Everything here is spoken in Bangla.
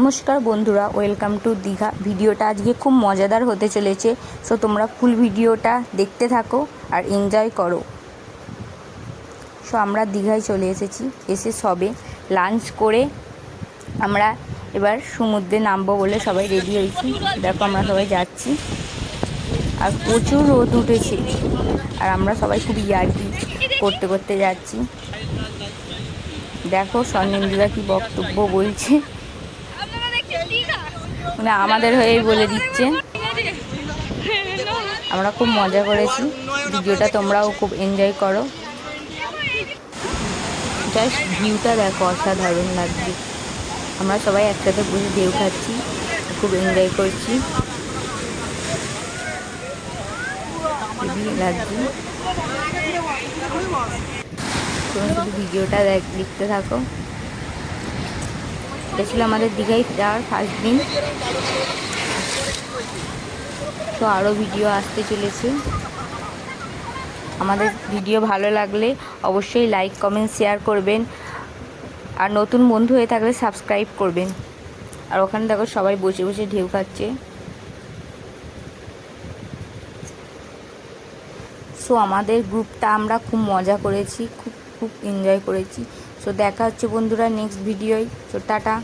নমস্কার বন্ধুরা ওয়েলকাম টু দীঘা। ভিডিওটা আজকে খুব মজাদার হতে চলেছে। সো তোমরা ফুল ভিডিওটা দেখতে থাকো আর এনজয় করো। সো আমরা দীঘায় চলে এসেছি। এসে সবে লাঞ্চ করে আমরা এবার সমুদ্রে নামবো বলে সবাই রেডি হয়েছি। দেখো, আমরা সবাই যাচ্ছি। আর প্রচুর রোদ উঠেছে। আর আমরা সবাই খুব ইয়ার্কি করতে করতে যাচ্ছি। দেখো স্বর্ণেন্দুরা কি বক্তব্য বলছে। মানে আমাদের হয়েই বলে দিচ্ছে আমরা খুব মজা করেছি। ভিডিওটা তোমরাও খুব এনজয় করো। জাস্ট ভিউটা দেখো, অসাধারণ লাগছে। আমরা সবাই একসাথে বসে ঢেউ খাচ্ছি, খুব এনজয় করছি। লাগছে তোমরা শুধু ভিডিওটা দেখ, দেখতে থাকো। এটা ছিল আমাদের দীঘায় যাওয়ার ফার্স্ট দিন। তো আরও ভিডিও আসতে চলেছে। আমাদের ভিডিও ভালো লাগলে অবশ্যই লাইক কমেন্ট শেয়ার করবেন। আর নতুন বন্ধু হয়ে থাকলে সাবস্ক্রাইব করবেন। আর ওখানে দেখো সবাই বসে বসে ঢেউ খাচ্ছে। সো আমাদের গ্রুপটা আমরা খুব মজা করেছি, খুব খুব এনজয় করেছি। সো দেখা হচ্ছে বন্ধুরা নেক্সট ভিডিওয় সো টাটা।